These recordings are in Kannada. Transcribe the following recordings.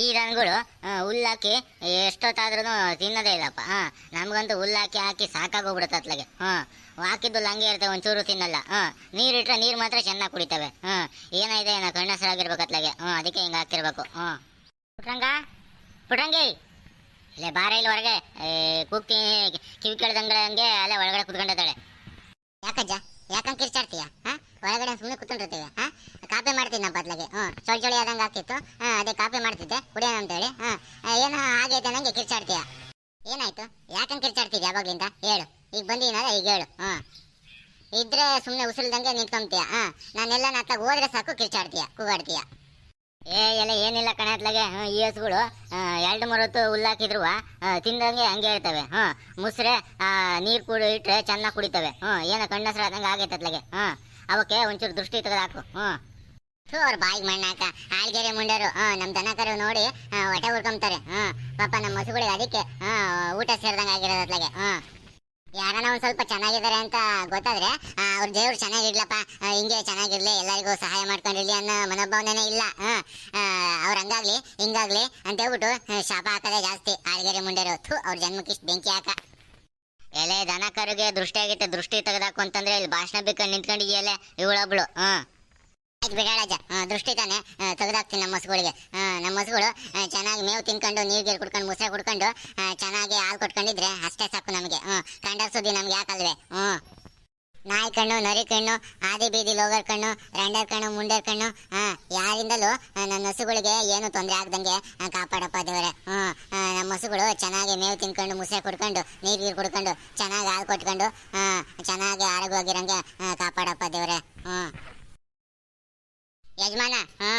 ಈ ದನಗಳು ಹುಲ್ಲಾಕಿ ಎಷ್ಟೊತ್ತಾದ್ರೂ ತಿನ್ನೋದೇ ಇಲ್ಲಪ್ಪ. ಹಾ, ನಮ್ಗಂತೂ ಹುಲ್ಲಾಕಿ ಹಾಕಿ ಸಾಕಾಗೋಗ್ಬಿಡುತ್ತೆ ಅತ್ಲಾಗೆ. ಹಾ, ಹಾಕಿದ್ದು ಹಂಗೆ ಇರುತ್ತೆ, ಒಂಚೂರು ತಿನ್ನಲ್ಲ. ಹಾ, ನೀರಿಟ್ರೆ ನೀರು ಮಾತ್ರ ಚೆನ್ನಾಗಿ ಕುಡಿತವೆ. ಹಾ ಏನಾಯ್ತು ಏನೋ ಕಣ್ಣಸರಾಗಿರ್ಬೇಕು ಅತ್ಲಾಗೆ. ಹ್ಞೂ ಅದಕ್ಕೆ ಹಿಂಗೆ ಹಾಕಿರ್ಬೇಕು ಹ್ಞೂ ಪುಟ್ರಂಗ? ಪುಟ್ರಂಗಿ? ಇಲ್ಲೇ ಬಾರ ಇಲ್ಲಿ ಹೊರಗೆ. ಕೂಗ್ತಿ, ಕಿವಿ ಕೇಳ್ದಂಗೆ ಹಂಗೆ ಅಲ್ಲೇ ಒಳಗಡೆ ಕುತ್ಕೊಂಡಿದ್ದಾಳೆ. ಯಾಕಜ್ಜ? ಯಾಕಂಗೆ ಕಿರ್ಚಾಡ್ತೀಯ? ಹಾಂ, ಒಳಗಡೆ ಸುಮ್ಮನೆ ಕುತ್ಕೊಂಡಿರ್ತೀವಿ ಹಾ ಕಾಪಿ ಮಾಡ್ತೀನಿ ನಮ್ಮ ಬದ್ಲಾಗೆ ಹ್ಞೂ ಚೊಳ್ ಚೊಳಿ ಆದಂಗೆ ಆಗ್ತಿತ್ತು ಅದೇ ಕಾಪಿ ಮಾಡ್ತಿದ್ದೆ. ಕುಡಿಯೋಣ ಅಂತೇಳಿ. ಏನೋ ಆಗೈತೆ ನಂಗೆ ಕಿರ್ಚಾಡ್ತೀಯ? ಏನಾಯ್ತು? ಯಾಕಂಗೆ ಕಿರ್ಚಾಡ್ತಿದ್ಯ ಯಾವಾಗ್ಲಿಂದ ಹೇಳು. ಈಗ ಬಂದಿದ್ದೀನಲ್ಲ ಈಗ ಹೇಳು. ಹಾ. ಇದ್ರೆ ಸುಮ್ಮನೆ ಉಸಿಲ್ದಂಗೆ ನಿಂತ್ಕೊಂತೀಯ ಹಾ. ನಾನೆಲ್ಲ ನಾತ್ತಾಗ ಹೋದ್ರೆ ಸಾಕು ಕಿರ್ಚಾಡ್ತೀಯ? ಕೂಗಾಡ್ತೀಯ? ಏ, ಎಲ್ಲ ಏನಿಲ್ಲ ಕಣೆ ಅತ್ಲಾಗೆ ಈ ಹಸುಗಳು ಎರಡು ಮೂರು ಹೊತ್ತು ಹುಲ್ಲಾಕಿದ್ರು ತಿಂದಂಗೆ ಹಂಗೆ ಇರ್ತವೆ. ಹ್ಞೂ ಮುಸ್ರೆ ನೀರು ಕುಡಿ ಇಟ್ರೆ ಚೆನ್ನಾಗಿ ಕುಡಿತವೆ. ಹ್ಞೂ ಏನೋ ಕಣ್ಣಸರ ಆದಂಗೆ ಆಗೈತೆ ಅತ್ಲಾಗೆ ಹಾ, ಅವಕ್ಕೆ ಒಂಚೂರು ದೃಷ್ಟಿ ತೆಗೆದು ಹಾಕು. ಹ್ಮ್ ಥೂ ಅವ್ರ ಬಾಯಿಗೆ ಮಣ್ಣಾಕ. ಆಳ್ಗೆರೆ ಮುಂಡರು. ನಮ್ಮ ದನ ಕರು ನೋಡಿ ಹೊಟ್ಟೆ ಉಳ್ಕೊಂತಾರೆ ಹಾ, ಪಾಪ ನಮ್ಮ ಹಸುಗಳಿಗೆ ಅದಕ್ಕೆ ಊಟ ಸೇರ್ದಂಗೆ ಆಗಿರೋದು ಅತ್ಲಾಗೆ ಹಾ. ಯಾರನ್ನ ಒಂದ್ ಸ್ವಲ್ಪ ಚೆನ್ನಾಗಿದ್ದಾರೆ ಅಂತ ಗೊತ್ತಾದ್ರೆ ಅವ್ರ ದೇವ್ರು ಚೆನ್ನಾಗಿರ್ಲಪ್ಪ. ಹಿಂಗೆ ಚೆನ್ನಾಗಿರ್ಲಿ, ಎಲ್ಲರಿಗೂ ಸಹಾಯ ಮಾಡ್ಕೊಂಡಿರ್ಲಿ ಅನ್ನೋ ಮನೋಭಾವನೆ ಇಲ್ಲ. ಹಾ ಅವ್ರ ಹಂಗಾಗ್ಲಿ, ಹಿಂಗಾಗ್ಲಿ ಅಂತ ಹೇಳ್ಬಿಟ್ಟು ಶಾಪ ಹಾಕದೆ ಜಾಸ್ತಿ ಆಳ್ಗೆರೆ ಮುಂಡೆರು. ಥೂ, ಅವ್ರ ಜನ್ಮಕ್ಕೆ ಇಷ್ಟು ಬೆಂಕಿ ಹಾಕ. ಎಲೆ ದನಕರುಗೆ ದೃಷ್ಟಿ ದೃಷ್ಟಿ ತೆಗೆದಾಕು ಅಂತಂದ್ರೆ ಇಲ್ಲಿ ಭಾಷಣ ಬಿಕ್ಕೊಂಡು ನಿಂತ್ಕೊಂಡಿದ್ಯಲ್ಲ, ಇವಳೊಬ್ಳು. ಹಾ. ಆಯ್ತು ಬಿಡಾಳಜ್ಜ ದೃಷ್ಟಿ ತಾನೆ. ತೆಗೆದಾಕ್ತೀನಿ ನಮ್ಮ ಹಸುಗಳಿಗೆ. ನಮ್ಮ ಹಸುಗಳು ಚೆನ್ನಾಗಿ ಮೇವು ತಿನ್ಕೊಂಡು ನೀರು ಗೀರು ಕುಡ್ಕೊಂಡು ಮುಸರೆ ಕುಡ್ಕೊಂಡು ಚೆನ್ನಾಗಿ ಹಾಲು ಕೊಟ್ಕೊಂಡಿದ್ರೆ ಅಷ್ಟೇ ಸಾಕು ನಮಗೆ. ಹ್ಞೂ ಕಂಡರ್ ಸುದ್ದಿ ನಮ್ಗೆ ಯಾಕಲ್ವೇ ಹ್ಞೂ ನಾಯಿ ಕಣ್ಣು ನರಿ ಕಣ್ಣು ಆದಿ ಬೀದಿ ಲೋಗರ್ ಕಣ್ಣು ರಂಡರ್ ಕಣ್ಣು ಮುಂಡರ್ ಕಣ್ಣು ಯಾರಿಂದಲೂ ನನ್ನ ಹಸುಗಳಿಗೆ ಏನು ತೊಂದರೆ ಆಗ್ದಂಗೆ ಕಾಪಾಡಪ್ಪ ದೇವರೇ. ಆ, ನಮ್ಮ ಹಸುಗಳು ಚೆನ್ನಾಗಿ ಮೇವು ತಿನ್ಕೊಂಡು ಮುಸೆ ಕುಡ್ಕೊಂಡು ನೀರು ಗೀರು ಕುಡ್ಕೊಂಡು ಚೆನ್ನಾಗಿ ಹಾಲು ಕೊಟ್ಕೊಂಡು ಚೆನ್ನಾಗಿ ಆರೋಗ್ಯವಾಗಿರಂಗೆ ಕಾಪಾಡಪ್ಪ ದೇವರೇ. ಹ್ಮ್. ಯಜಮಾನ ಹಾ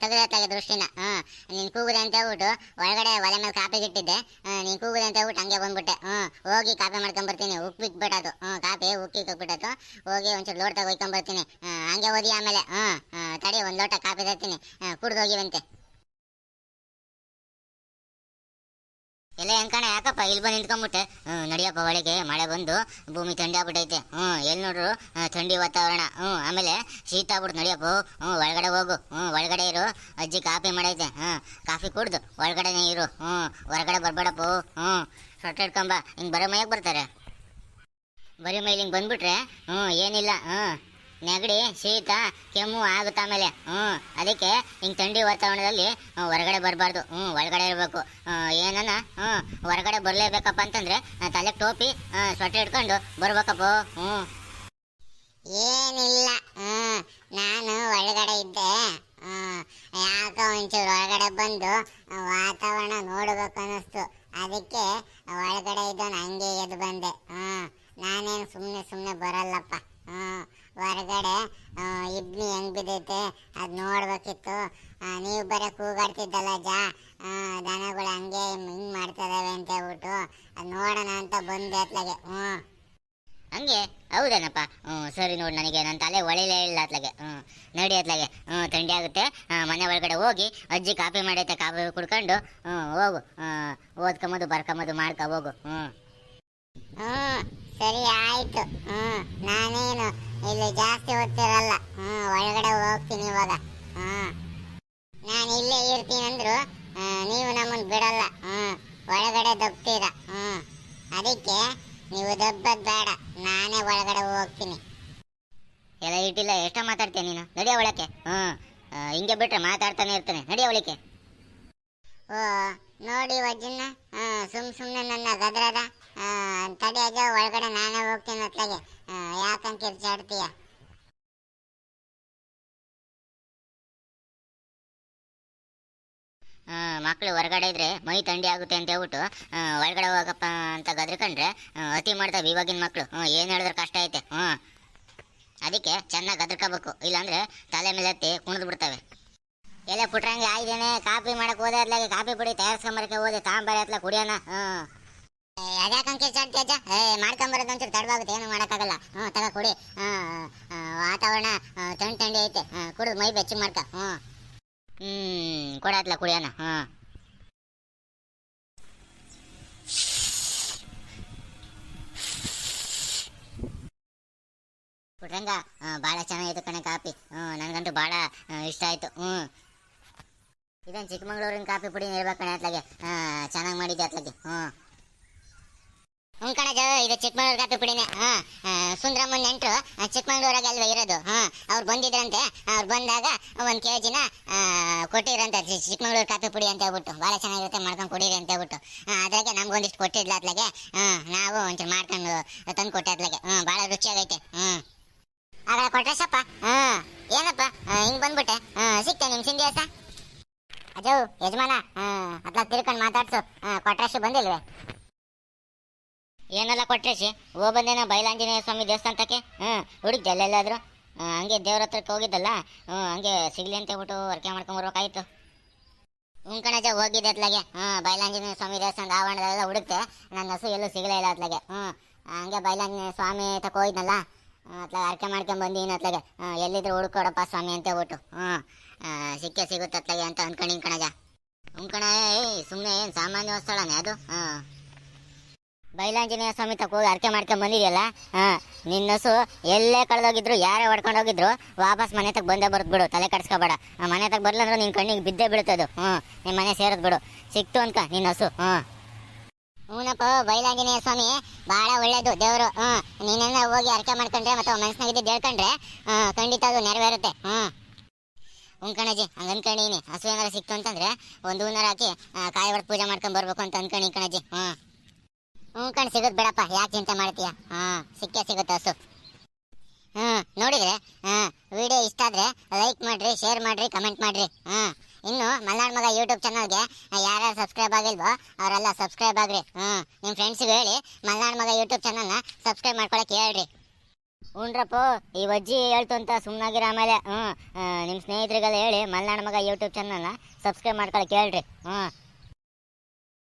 ತೆಗೆದ ದೃಷ್ಟಿನ ಹಾ ನೀನ್ ಕೂಗುದೆ ಅಂತ ಹೇಳ್ಬಿಟ್ಟು ಒಳಗಡೆ ಒಲೆ ಮೇಲೆ ಕಾಪಿ ಇಟ್ಟಿದ್ದೆ ನೀನ್ ಕೂಗುದೆ ಅಂತ ಹೇಳ್ಬಿಟ್ಟು ಹಂಗೆ ಬಂದ್ಬಿಟ್ಟೆ ಹ್ಮ್ ಹೋಗಿ ಕಾಪಿ ಮಾಡ್ಕೊಂಡ್ ಬರ್ತೀನಿ ಉಕ್ ಬಿಟ್ಬಿಟ್ಟದು ಹ್ಮ್ ಕಾಪಿ ಉಕ್ಕಿ ಹೋಗ್ಬಿಟ್ಟದು ಹೋಗಿ ಒಂಚೂರು ಲೋಟ ಬರ್ತೀನಿ ಹಂಗೆ ಓದಿ ಆಮೇಲೆ ಆ, ತಡಿ ಒಂದ್ ಲೋಟ ಕಾಪಿ ತರ್ತೀನಿ ಕುಡ್ದು ಹೋಗಿವಂತೆ ಹೆಂಗ್ ಕಣ? ಯಾಕಪ್ಪ ಇಲ್ಲಿ ಬಂದು ನಿಂತ್ಕೊಂಬಿಟ್ಟೆ? ನಡಿಯಪ್ಪ ಒಳಗೆ ಮಳೆ ಬಂದು, ಭೂಮಿ ಥಂಡಿ ಆಗ್ಬಿಟ್ಟೈತೆ. ಹ್ಞೂ ಎಲ್ಲಿ ನೋಡ್ರು? ಥಂಡಿ ವಾತಾವರಣ. ಹ್ಞೂ, ಆಮೇಲೆ ಶೀತ ಆಗ್ಬಿಟ್ಟು ನಡಿಯಪ್ಪ. ಹ್ಞೂ, ಒಳಗಡೆ ಹೋಗು. ಹ್ಞೂ, ಒಳಗಡೆ ಇರು. ಅಜ್ಜಿ ಕಾಫಿ ಮಾಡೈತೆ. ಹ್ಞೂ, ಕಾಫಿ ಕುಡ್ದು, ಒಳಗಡೆನೇ ಇರು. ಹ್ಞೂ, ಹೊರಗಡೆ ಬರಬೇಡಪ್ಪ. ಹ್ಞೂ ಸೊಟ್ಟೆ ಇಟ್ಕೊಂಬ ಹಿಂಗೆ ಬರೋ ಮೈಯಾಗೆ ಬರ್ತಾರೆ. ಬರೀ ಮೈಲಿ ಹಿಂಗೆ ಬಂದ್ಬಿಟ್ರೆ, ಹ್ಞೂ, ಏನಿಲ್ಲ. ಹ್ಞೂ ನೆಗಡಿ, ಶೀತ, ಕೆಮ್ಮು ಆಗುತ್ತೆ ಆಮೇಲೆ, ಹ್ಞೂ, ಅದಕ್ಕೆ ಹಿಂಗೆ ಥಂಡಿ ವಾತಾವರಣದಲ್ಲಿ ಹೊರಗಡೆ ಬರಬಾರ್ದು, ಹ್ಞೂ, ಒಳಗಡೆ ಇರಬೇಕು. ಏನನ್ನ, ಹ್ಞೂ, ಹೊರಗಡೆ ಬರಲೇಬೇಕಪ್ಪ ಅಂತಂದ್ರೆ ತಲೆಗೆ ಟೋಪಿ ಸ್ವೆಟರ್ ಇಟ್ಕೊಂಡು ಬರ್ಬೇಕಪ್ಪ, ಹ್ಞೂ. ಏನಿಲ್ಲ, ಹ್ಞೂ, ನಾನು ಒಳಗಡೆ ಇದ್ದೆ ಯಾಕೋ ಒಂಚೂರು ಒಳಗಡೆ ಬಂದು, ವಾತಾವರಣ ನೋಡ್ಬೇಕು ಅನ್ನಿಸ್ತು. ಅದಕ್ಕೆ ಒಳಗಡೆ ಇದ್ದ ಹಂಗೆ ಎದ್ದು ಬಂದೆ, ಹ್ಞೂ. ನಾನೇನು ಸುಮ್ಮನೆ ಸುಮ್ಮನೆ ಬರಲ್ಲಪ್ಪ. ಹೊರಗಡೆ ಇಬ್ನಿ ಹೆಂಗ್ ಬಿದ್ದೈತೆ ಅದು ನೋಡ್ಬೇಕಿತ್ತು. ನೀವು ಬರೀ ಕೂಗಾಡ್ತಿದ್ದಲ್ಲ ಜಾ ದನಗಳು ಹಂಗೆ ಹಿಂಗ್ ಮಾಡ್ತಿದಾವೆ ಅಂತ ಹೇಳ್ಬಿಟ್ಟು ಅದು ನೋಡೋಣ ಅಂತ ಬಂದೆ ಅತ್ಲಾಗೆ. ಹ್ಞೂ. ಹಂಗೆ? ಹೌದೇನಪ್ಪ? ಹ್ಞೂ ಸರಿ ನೋಡಿ ನನಗೆ ನನ್ನ ತಲೆ ಒಳಿಲೇ ಇಲ್ಲ ಅತ್ಲಾಗೆ. ಹ್ಞೂ ನಡಿ ಅತ್ಲಾಗೆ. ಹ್ಞೂ ಥಂಡಿ ಆಗುತ್ತೆ. ಮನೆ ಒಳಗಡೆ ಹೋಗಿ ಅಜ್ಜಿ ಕಾಫಿ ಮಾಡೈತೆ ಕಾಫಿ ಕುಡ್ಕೊಂಡು. ಹ್ಞೂ ಹೋಗು. ಓದ್ಕೊಂಬೋದು ಬರ್ಕೊಂಬೋದು ಮಾಡ್ಕೊ ಹೋಗು. ಹ್ಞೂ. ಹ್ಞೂ ಸರಿ ಆಯಿತು. ಹ್ಞೂ ನಾನೇನು ಇಲ್ಲಿ ಜಾಸ್ತಿ ಓದ್ತಿರಲ್ಲ. ಹ್ಮ್ ಒಳಗಡೆ ಹೋಗ್ತೀನಿ ಇವಾಗ. ಹ್ಮ್. ನಾನು ಇಲ್ಲೇ ಇರ್ತೀನಿ ಅಂದ್ರು ನೀವು ನಮ್ಮನ್ ಬಿಡಲ್ಲ. ಹ್ಮ್ ಒಳಗಡೆ ದಬ್ತೀರ. ಹ್ಮ್. ಅದಕ್ಕೆ ನೀವು ದಬ್ಬದ್ ಬೇಡ ನಾನೇ ಒಳಗಡೆ ಹೋಗ್ತೀನಿ. ಎಲ್ಲ ಇಟ್ಟಿಲ್ಲ ಎಷ್ಟ ಮಾತಾಡ್ತೀಯ ನೀನು? ನಡಿಯ ಒಳಕ್ಕೆ ಹ್ಮ್. ಹಿಂಗೆ ಬಿಟ್ರೆ ಮಾತಾಡ್ತಾನೆ ಇರ್ತಾನೆ. ನಡಿಯ ಒಳಕ್ಕೆ ಓ ನೋಡಿ ವಜ್ಜನ್ನ ಸುಮ್ ಸುಮ್ನೆ ನನ್ನ ಗದ್ರದ ತಡಿಯಾಗ ಒಳಗಡೆ ನಾನೇ ಹೋಗ್ತೀನಿ ಅತ್ಲಾಗೆ. ಯಾಕಂತ ಕಿರ್ಚಾಡ್ತೀಯ ಮಕ್ಕಳು ಹೊರಗಡೆ ಇದ್ರೆ ಮೈ ಥಂಡಿ ಆಗುತ್ತೆ ಅಂತ ಹೇಳ್ಬಿಟ್ಟು ಒಳಗಡೆ ಹೋಗಪ್ಪ ಅಂತ ಗದ್ರಕೊಂಡ್ರೆ ಅತಿ ಮಾಡ್ತಾವೆ ಇವಾಗಿನ ಮಕ್ಕಳು ಏನು ಹೇಳಿದ್ರೆ ಕಷ್ಟ ಐತೆ. ಹ್ಞೂ ಅದಕ್ಕೆ ಚೆನ್ನಾಗಿ ಗದ್ರಕೋಬೇಕು. ಇಲ್ಲಾಂದ್ರೆ ತಲೆ ಮೇಲೆ ಹತ್ತಿ ಕುಣಿದು ಬಿಡ್ತವೆ. ಎಲ್ಲ ಪುಟ್ರಂಗೆ ಆಯ್ದೇನೆ ಕಾಪಿ ಮಾಡಕ್ಕೆ ಹೋದೆ ಅತ್ಲಾಗೆ ಕಾಪಿ ಪುಡಿ ತಯಾರಿಸ್ಕೊಂಬರಕ್ಕೆ ಹೋದೆ, ತಾಂಬಾರಿ ಅತ್ಲ ಕುಡಿಯೋಣ. ಹ್ಮ್ ಅದ್ಯಾಕಂಕೆ ಚಾಡ್ತಿ ಅಜ್ಜ. ಏ, ಮಾಡ್ಕೊಂಬರೋದು ಒಂಚೂರು ತಡವಾಗುತ್ತೆ, ಏನು ಮಾಡೋಕ್ಕಾಗಲ್ಲ. ಹ್ಞೂ, ತಗ ಕುಡಿ. ವಾತಾವರಣ ಥಂಡಿ ಥಂಡಿ ಐತೆ. ಕುಡಿದು ಮೈ ಬೆಚ್ಚಗೆ ಮಾಡ್ಕ. ಹ್ಞೂ. ಹ್ಮ್, ಕೊಡತ್ಲ ಕುಡಿಯೋಣ. ಹ್ಞೂ. ಪುಟ್ರಂಗ ಭಾಳ ಚೆನ್ನಾಗಿತ್ತು ಕಣೆ ಕಾಪಿ. ಹ್ಞೂ, ನನಗಂತೂ ಇಷ್ಟ ಆಯ್ತು. ಹ್ಮ್ ಇದೊಂದು ಚಿಕ್ಕಮಂಗ್ಳೂರಿನ ಕಾಫಿ ಪುಡಿ ಇರ್ಬೇಕು ಅತ್ಲಾಗೆ. ಚೆನ್ನಾಗಿ ಮಾಡಿದ್ದೆ ಅತ್ಲಾಗೆ. ಹ್ಞೂ. ಹ್ಞೂ ಕಣಜ ಇದು ಚಿಕ್ಕಮಂಗ್ಳೂರು ಕಾಫಿ ಪುಡಿನೇ ಹಾ ಸುಂದ್ರಮ್ಮನ ನೆಂಟರು ಚಿಕ್ಕಮಂಗ್ಳೂರಾಗ ಅಲ್ವಾ ಇರೋದು? ಹಾ ಅವ್ರು ಬಂದಿದ್ರಂತೆ. ಅವ್ರು ಬಂದಾಗ ಒಂದು ಕೆ ಜಿನ ಕೊಟ್ಟಿರಂತೆ ಚಿಕ್ಕಮಗಳೂರು ಕಾಫಿ ಪುಡಿ ಅಂತ ಹೇಳ್ಬಿಟ್ಟು. ಭಾಳ ಚೆನ್ನಾಗಿರುತ್ತೆ ಮಾಡ್ಕೊಂಡು ಕುಡೀರಿ ಅಂತ ಹೇಳ್ಬಿಟ್ಟು. ಆ, ಅದ್ರಾಗೆ ನಮ್ಗೊಂದಿಷ್ಟು ಕೊಟ್ಟಿದ್ಲ ಅತ್ಲಾಗೆ ನಾವು ಒಂಚೂರು ಮಾಡ್ಕೊಂಡು ತಂದು ಕೊಟ್ಟೆ ಅತ್ಲಾಗೆ ಹ್ಞೂ ಭಾಳ ರುಚಿಯಾಗೈತೆ. ಹ್ಞೂ ಆಗ ಕೊಟ್ರಸಪ್ಪ ಹ್ಞೂ ಏನಪ್ಪ? ಹಿಂಗೆ ಬಂದ್ಬಿಟ್ಟೆ. ಹಾ ಸಿಕ್ತೆ ನಿಮ್ಮ ಸಿಂಧಿಯಾಸ ಅಜೋ ಯಜಮಾನ. ಹಾ ಅತ್ಲ ತಿರ್ಕೊಂಡು ಮಾತಾಡ್ಸು. ಕೊಟ್ರಾಶಿ ಬಂದಿಲ್ವೇ? ಏನೆಲ್ಲ ಕೊಟ್ರೇಶಿ? ಓ ಬಂದೇನ ಬೈಲಾಂಜನೇಯ ಸ್ವಾಮಿ ದೇವಸ್ಥಾನಕ್ಕೆ. ಹ್ಮ್ ಹುಡುಕ್ದೆ ಎಲ್ಲೆಲ್ಲಾದರೂ ಹಂಗೆ ದೇವ್ರ ಹತ್ರಕ್ಕೆ ಹೋಗಿದ್ದಲ್ಲ. ಹ್ಞೂ, ಹಂಗೆ ಸಿಗಲಿ ಅಂತ ಹೇಳ್ಬಿಟ್ಟು ವರ್ಕೆ ಮಾಡ್ಕೊಂಡ್ ಬರ್ಬೇಕಾಯ್ತು ಹ್ಞೂ ಕಣಜ, ಹೋಗಿದ್ದೆ ಅತ್ಲಾಗೆ. ಹ್ಞೂ, ಬೈಲಾಂಜನೇಯ ಸ್ವಾಮಿ ದೇವಸ್ಥಾನದ ಆವರಣದಲ್ಲೆಲ್ಲ ಹುಡುಕ್ತೆ ನನ್ನ ಹಸು ಎಲ್ಲೂ ಸಿಗಲೇ ಇಲ್ಲ ಅತ್ಲಾಗೆ. ಹ್ಞೂ, ಹಂಗೆ ಬೈಲಾಂಜನೇಯ ಸ್ವಾಮಿ ತಕ್ಕ ಹೋಗಿದ್ನಲ್ಲ. ಅತ್ಲಾಗ ಅರ್ಕೆ ಮಾಡ್ಕೊಂಡ್ ಬಂದೀನಿ ಅತ್ಲಾಗೆ. ಹ್ಞೂ, ಎಲ್ಲಿದ್ರು ಹುಡುಕೋಡಪ್ಪ ಸ್ವಾಮಿ ಅಂತ ಹೇಳ್ಬಿಟ್ಟು. ಹ್ಞೂ ಸಿಕ್ಕೇ ಸಿಗುತ್ತೆ ಅತ್ಲಾಗೆ ಅಂತ ಅನ್ಕೊಂಡಿನ್ ಕಣಜ. ಉಂಕಣ ಕಣ, ಏಯ್ ಸುಮ್ಮನೆ ಏನು ಸಾಮಾನ್ಯ ಸ್ಥಳನೇ ಅದು? ಹಾಂ ಬೈಲಾಂಜನೇಯ ಸ್ವಾಮಿ ತಕ ಹೋಗಿ ಅರ್ಕೆ ಮಾಡ್ಕೊಂಡ್ ಬಂದಿದೆಯಲ್ಲ? ಹಾ, ನಿನ್ನ ಹಸು ಎಲ್ಲೇ ಕಳೆದೋಗಿದ್ರು, ಯಾರೇ ಹೊಡ್ಕೊಂಡು ಹೋಗಿದ್ರು, ವಾಪಸ್ ಮನೆ ತಗ ಬಂದೇ ಬರುತ್ತೆ ಬಿಡು, ತಲೆ ಕಟ್ಸ್ಕೊಬೇಡ ಆ, ಮನೆ ತಗ ಬರ್ಲಂದ್ರೆ ನಿನ್ ಕಣ್ಣಿಗೆ ಬಿದ್ದೇ ಬೀಳ್ತದು ಹ್ಞೂ ನಿಮ್ಮ ಮನೆ ಸೇರೋದು ಬಿಡು. ಸಿಕ್ತು ಅನ್ಕ ನಿನ್ನ ಹಸು ಹ್ಞೂ ಹೂನಪ್ಪ, ಬೈಲಾಂಜನೇಯ ಸ್ವಾಮಿ ಬಹಳ ಒಳ್ಳೇದು, ದೇವರು. ಹ್ಞೂ ನೀನೆಲ್ಲ ಹೋಗಿ ಅರ್ಕೆ ಮಾಡ್ಕೊಂಡ್ರೆ ಮತ್ತೆ ಮನಸ್ಸಿನಾಗಿದ್ದು ಹೇಳ್ಕೊಂಡ್ರೆ ಖಂಡಿತ ಅದು ನೆರವೇರುತ್ತೆ. ಹ್ಞೂ ಕಣಜಿ, ಹಂಗೆ ಅನ್ಕೊಂಡಿನಿ ಹಸು ಏನಾರ ಸಿಕ್ತು ಅಂತಂದ್ರೆ, ಒಂದು ಹೂನಾರ ಹಾಕಿ ಕಾಯಿ ಹೊಡೆದು ಪೂಜೆ ಮಾಡ್ಕೊಂಡು ಬರ್ಬೇಕು ಅಂತ ಅನ್ಕೊಂಡಿ ಕಣಜಿ. ಹ್ಮ್. ಹ್ಞೂ ಕಣ್ ಸಿಗುತ್ತೆ ಬೇಡಪ್ಪ. ಯಾಕೆ ಚಿಂತೆ ಮಾಡ್ತೀಯ? ಹಾ ಸಿಕ್ಕೇ ಸಿಗುತ್ತೆ ಹಸು. ಹ್ಞೂ, ನೋಡಿದ್ರೆ ಹಾ ವಿಡಿಯೋ ಇಷ್ಟ ಆದ್ರೆ ಲೈಕ್ ಮಾಡ್ರಿ, ಶೇರ್ ಮಾಡ್ರಿ, ಕಮೆಂಟ್ ಮಾಡ್ರಿ. ಹಾಂ ಇನ್ನು ಮಲ್ನಾಡ್ ಮಗ ಯೂಟ್ಯೂಬ್ ಚಾನಲ್ಗೆ ಯಾರ್ಯಾರು ಸಬ್ಸ್ಕ್ರೈಬ್ ಆಗಿಲ್ವೋ ಅವರೆಲ್ಲ ಸಬ್ಸ್ಕ್ರೈಬ್ ಆಗ್ರಿ. ಹ್ಞೂ, ನಿಮ್ಮ ಫ್ರೆಂಡ್ಸ್ಗೆ ಹೇಳಿ ಮಲ್ನಾಡ್ ಮಗ ಯೂಟ್ಯೂಬ್ ಚಾನಲ್ನ ಸಬ್ಸ್ಕ್ರೈಬ್ ಮಾಡ್ಕೊಳಕ್ಕೆ ಹೇಳ್ರಿ. ಉಂಡ್ರಪ್ಪ, ಈ ಅಜ್ಜಿ ಹೇಳ್ತು ಅಂತ ಸುಮ್ಮನಾಗಿರ ಆಮೇಲೆ. ಹ್ಞೂ ನಿಮ್ಮ ಸ್ನೇಹಿತರಿಗೆಲ್ಲ ಹೇಳಿ ಮಲ್ನಾಡ್ ಮಗ ಯೂಟ್ಯೂಬ್ ಚಾನಲ್ನ ಸಬ್ಸ್ಕ್ರೈಬ್ ಮಾಡ್ಕೊಳಕ್ಕೆ ಹೇಳ್ರಿ. ಹ್ಞೂ